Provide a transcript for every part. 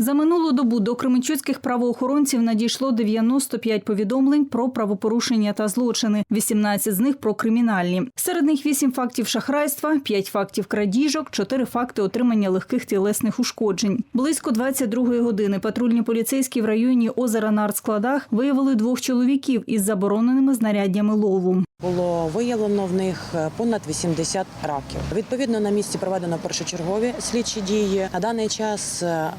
За минулу добу до кременчуцьких правоохоронців надійшло 95 повідомлень про правопорушення та злочини, 18 з них про кримінальні. Серед них 8 фактів шахрайства, 5 фактів крадіжок, 4 факти отримання легких тілесних ушкоджень. Близько 22-ї години патрульні поліцейські в районі озера на артскладах виявили двох чоловіків із забороненими знаряддями лову. Було виявлено в них е, понад 80 раків. Відповідно, на місці проведено першочергові слідчі дії. На даний час е,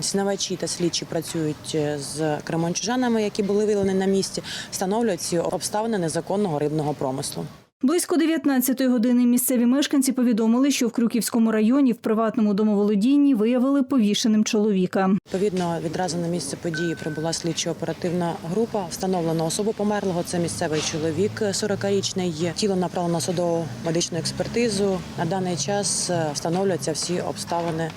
снавачі та слідчі працюють е, з кремончужанами, які були виявлені на місці, встановлюють ці обставини незаконного рибного промислу. Близько 19-ї години місцеві мешканці повідомили, що в Крюківському районі в приватному домоволодінні виявили повішеним чоловіка. Відповідно, відразу на місце події прибула слідчо-оперативна група. Встановлено особу померлого. Це місцевий чоловік, 40-річний. Тіло направлено на судову медичну експертизу. На даний час е, встановлюються всі обставини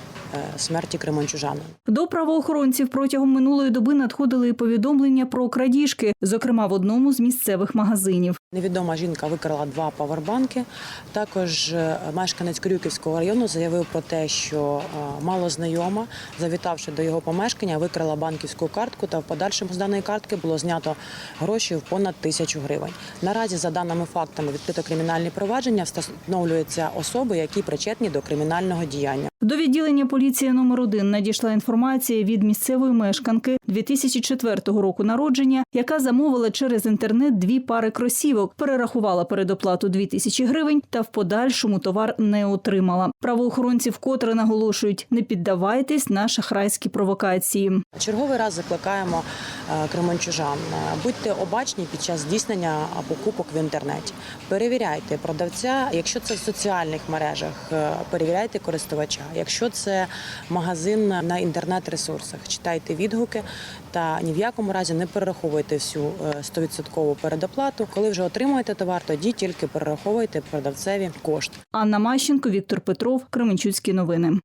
смерті кремончужана. До правоохоронців протягом минулої доби надходили і повідомлення про крадіжки, зокрема в одному з місцевих магазинів. Невідома жінка викрала два павербанки. Також е, мешканець Крюківського району заявив про те, що е, мало знайома, завітавши до його помешкання, викрала банківську картку та в подальшому з даної картки було знято гроші в понад тисячу гривень. Наразі, за даними фактами, відкрито кримінальні провадження, встановлюються особи, які причетні до кримінального діяння. До відділення поліції номер 1 надійшла інформація від місцевої мешканки 2004 року народження, яка замовила через інтернет дві пари кросівок, перерахувала передоплату 2 тисячі гривень та в подальшому товар не отримала. Правоохоронці вкотре наголошують: не піддавайтесь на шахрайські провокації. Черговий раз закликаємо кременчужан. е, Будьте обачні під час здійснення покупок в інтернеті. Перевіряйте продавця. Якщо це в соціальних мережах, е, перевіряйте користувача. Якщо це магазин на інтернет-ресурсах, читайте відгуки та ні в якому разі не перераховуйте всю е, 100% передоплату. Коли вже отримуєте товар, тоді тільки перераховуйте продавцеві кошти. Анна Мащенко, Віктор Петров, Кременчуцькі новини.